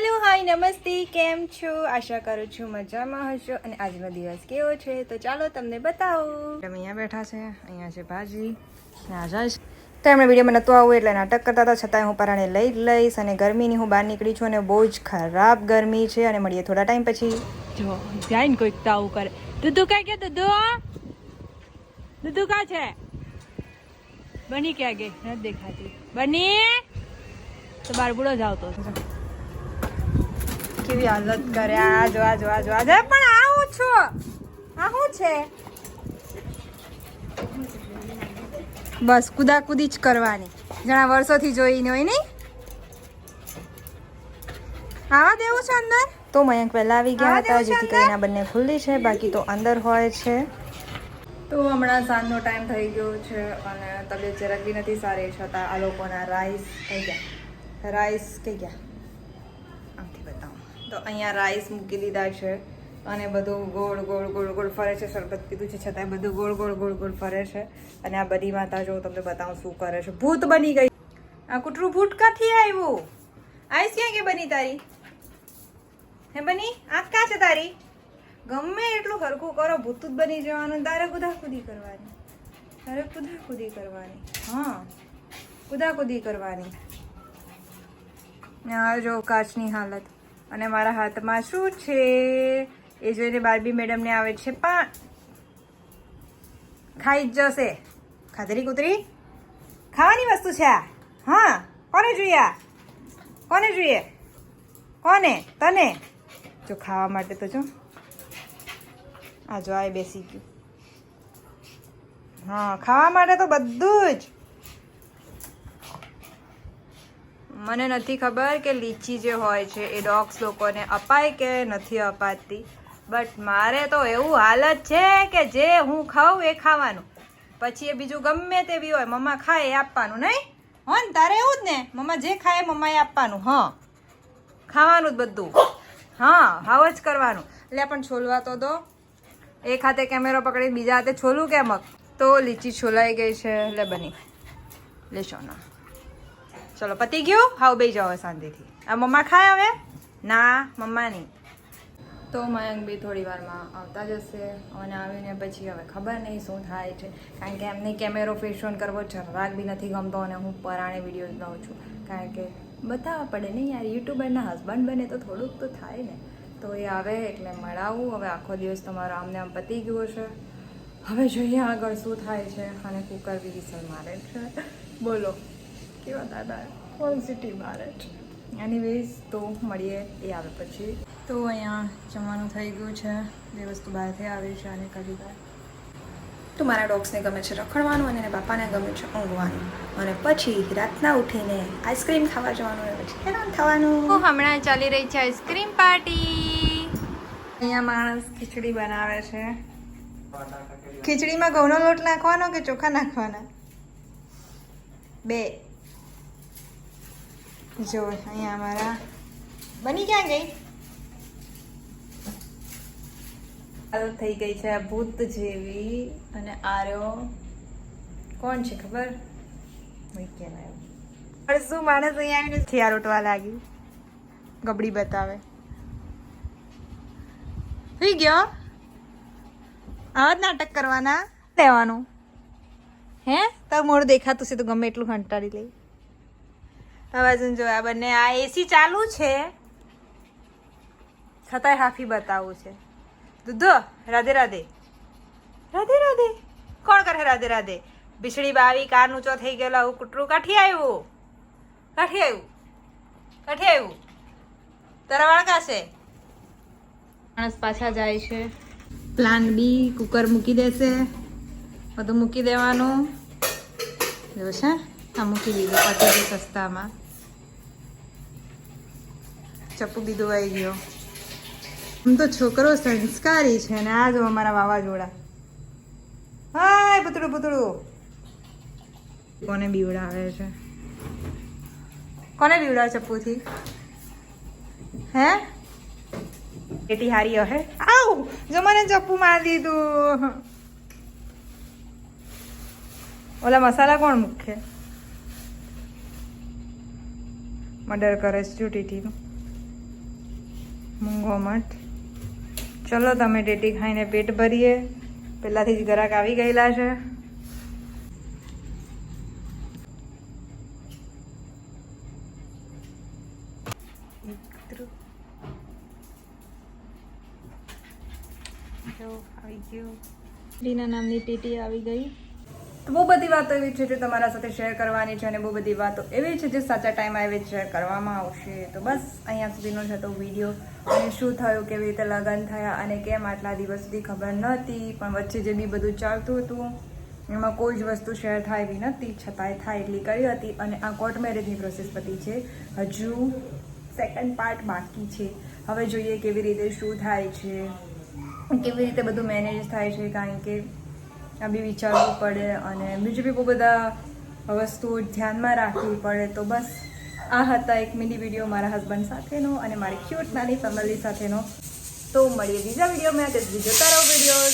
Hello hi નમસ્તે કેમ છો? આશા કરું છું મજામાં હશો અને આજનો દિવસ કેવો છે? તો ચાલો તમને બતાવું. અમે અહીંયા બેઠા છે અહીંયા છે ભાજી છે. તો એમણે વિડીયોમાં નહોતું આવું એટલે નાટક કરતા હતા છતાંય હું પરાણે લઈ જ લઈશ અને ગરમીની હું બહાર નીકળી છું અને બહુ જ ખરાબ ગરમી છે અને મળીએ થોડા ટાઈમ પછી. જો જાય ને કોઈક તો આવું કરે. દુધુ કા કે દુધુ દુધુ કા છે? બની ક્યાં ગઈ? નથી દેખાતી. બની? તો બાર બુડો જ આવતો. કેવી હાલત કરે. આ જો આ જો આ જો આ. પણ આવું છો. આ શું છે? બસ કુદાકુદી જ કરવાની. ઘણા વર્ષોથી જોઈને હોય નહીં? આવા દેવું છે અંદર? તો મયંક પહેલા આવી ગયા હતા જેથી કરીને બંને ખુલ્લી છે બાકી તો અંદર હોય છે. તો હમણાં સાંજનો ટાઈમ થઈ ગયો છે અને તબિયત જરાક બી નથી સારી છતાં આ લોકોના રાઈસ થઈ ગયા. રાઈસ કહી ગયા. તો અહીંયા રાઈસ મૂકી દીધા છે અને બધું ગોળ ગોળ ગોળ ગોળ ફરે છે. શરબત પીધું છે, છતાંય બધું ગોળ ગોળ ગોળ ગોળ ફરે છે. અને આ બધી માતા, જો તમને બતાવું શું કરે છે. ભૂત બની ગઈ. આ કૂતરું ભૂત કાથી આવ્યું? આઈસ ક્યાં કે બની તારી? હે બની, આંખ ક્યાં છે તારી? ગમે એટલું હરખું કરો, ભૂત જ બની જવાનું. તારે કુદાકુદી કરવાની. તારે કુદાકુદી કરવાની. હા, કુદાકુદી કરવાની. ને આ જો કાચની હાલત. અને મારા હાથમાં શું છે? એ જોઈને બાર્બી મેડમને આવે છે પણ ખાઈ જ જશે. ખાધરી કૂતરી? ખાવાની વસ્તુ છે આ. હા, કોને જોઈએ આ? કોને જોઈએ? કોને? તને? જો ખાવા માટે તો જો. આ જો આ બેસી ગયું. હા, ખાવા માટે તો બધું જ. મને નથી ખબર કે લીચી જે હોય છે એ ડોગ્સ લોકોને અપાય કે નથી અપાતી. બટ મારે તો એવું હાલત છે કે જે હું ખાઉં એ ખાવાનું. પછી એ બીજું ગમે તે બી હોય, મમ્મા ખાય એ આપવાનું, નહીં? હો ને તારે એવું જ ને? મમ્મા જે ખાય મમ્માએ આપવાનું, હા. ખાવાનું જ બધું. હા, હાવ જ કરવાનું. એટલે પણ છોલવા તો દો. એક હાથે કેમેરો પકડી બીજા હાથે છોલું કેમક તો લીચી છોલાઈ ગઈ છે. એટલે બની. લેશો ના ચલો, પતી ગયું? હાવ બે જાઓ શાંતિથી. આ મમ્મા ખાય હવે? ના, મમ્મા નહીં. તો મયંક બી થોડી વારમાં આવતા જશે અને આવીને પછી હવે ખબર નહીં શું થાય છે. કારણ કે એમને કેમેરો ફેસ ઓન કરવો જરાક બી નથી ગમતો અને હું પરાણે વિડીયોઝ લઉં છું. કારણ કે બતાવવા પડે નહીં યાર યુટ્યુબરના હસબન્ડ બને તો થોડુંક તો થાય ને. તો એ આવે એટલે મળાવું. હવે આખો દિવસ તમારો આમને આમ પતી ગયો છે. હવે જોઈએ આગળ શું થાય છે અને કુકર બી વિસલ મારે છે. બોલો. કેવા દાદા પોઝિટિવ મારે છે એનીવેઝ તો મળીએ એ આવે પછી. તો અહીંયા જમવાનું થઈ ગયું છે. બે વસ્તુ બહારથી આવી છે અને કરી બાર તો મારા ડોગ્સને ગમે છે રખડવાનું અને બાપાને ગમે છે ઊંઘવાનું. અને પછી રાતના ઉઠીને આઈસ્ક્રીમ ખાવા જવાનું અને પછી હેરાન થવાનું. હમણાં ચાલી રહી છે આઈસ્ક્રીમ પાર્ટી અહીંયા માણસ ખીચડી બનાવે છે. ખીચડીમાં ઘઉંનો લોટ નાખવાનો કે ચોખા નાખવાના? બે. જો અહીંયા અમારા બની ક્યાં ગઈ થઈ ગઈ છે ભૂત જેવી અને આર્યો. કોણ છે ખબર? શું માણસ અહીંયા આવીને થિયા રોટવા લાગી ગબડી બતાવે. થઈ ગયો? આવા જ નાટક કરવાના? લેવાનું. હે? તારું મોડું દેખાતું છે તો ગમે એટલું કંટાળી લઈ. અવાજ જો આ બંને આ એસી ચાલુ છે. છતાંય હાફી બતાવું છે. દૂધો રાધે રાધે. રાધે રાધે. કોણ કરે રાધે રાધે? બિછડી બાવી કાર ઊંચો થઈ ગયેલો આવું કૂતરું કાઠી આવ્યું? કાઠી આવ્યું? કાઠી આવ્યું? તારા વાળકાશે માણસ પાછા જાય છે. પ્લાન બી કુકર મૂકી દેશે. બધું મૂકી દેવાનું. જો છે? આ મૂકી દીધું પતી ગયું સસ્તામાં ચપ્પુ બી ધોવાઈ ગયો આમ તો છોકરો સંસ્કારી છે ને આ જો અમારા વાવાઝોડા હાય પુતળું પૂતળું કોને બીવડાવે છે કોને બીવડાવે ચપ્પુથી હે એટી હારી હે આવ જો મને ચપ્પુ મારી દીધું ઓલા મસાલા કોણ મૂકે મર્ડર કરે છે ટીટીનું મૂંગો મઠ. ચલો તમે ટેટી ખાઈને પેટ ભરીએ. પહેલાંથી જ ગ્રાહક આવી ગયેલા છે. આવી ગયો. રીના નામની ટીટી આવી ગઈ. બહુ બધી વાતો એવી છે જે તમારા સાથે શેર કરવાની છે અને બહુ બધી વાતો એવી છે જે સાચા ટાઈમ આવે શેર કરવામાં આવશે. તો બસ, અહીંયા સુધીનો છે તો વીડિયો અને શું થયું, કેવી રીતે લગ્ન થયા અને કેમ આટલા દિવસ સુધી ખબર નહોતી. પણ વચ્ચે જે બી બધું ચાલતું હતું, એમાં કોઈ જ વસ્તુ શેર થાય એવી નથી છતાંય થાય એટલી કરી હતી અને આ કોર્ટ મેરેજની પ્રોસેસ પતી છે. હજુ સેકન્ડ પાર્ટ બાકી છે. હવે જોઈએ કેવી રીતે શું થાય છે, કેવી રીતે બધું મેનેજ થાય છે, કારણ કે બી વિચારવું પડે અને બીજું બી બહુ બધા વસ્તુઓ ધ્યાનમાં રાખવી પડે તો બસ આ હતા એક મિની વીડિયો મારા હસબન્ડ સાથેનો અને મારી ક્યુટ નાની ફેમિલી સાથેનો. તો મળીએ બીજા વિડીયોમાં તે જોતા રહો વીડિયો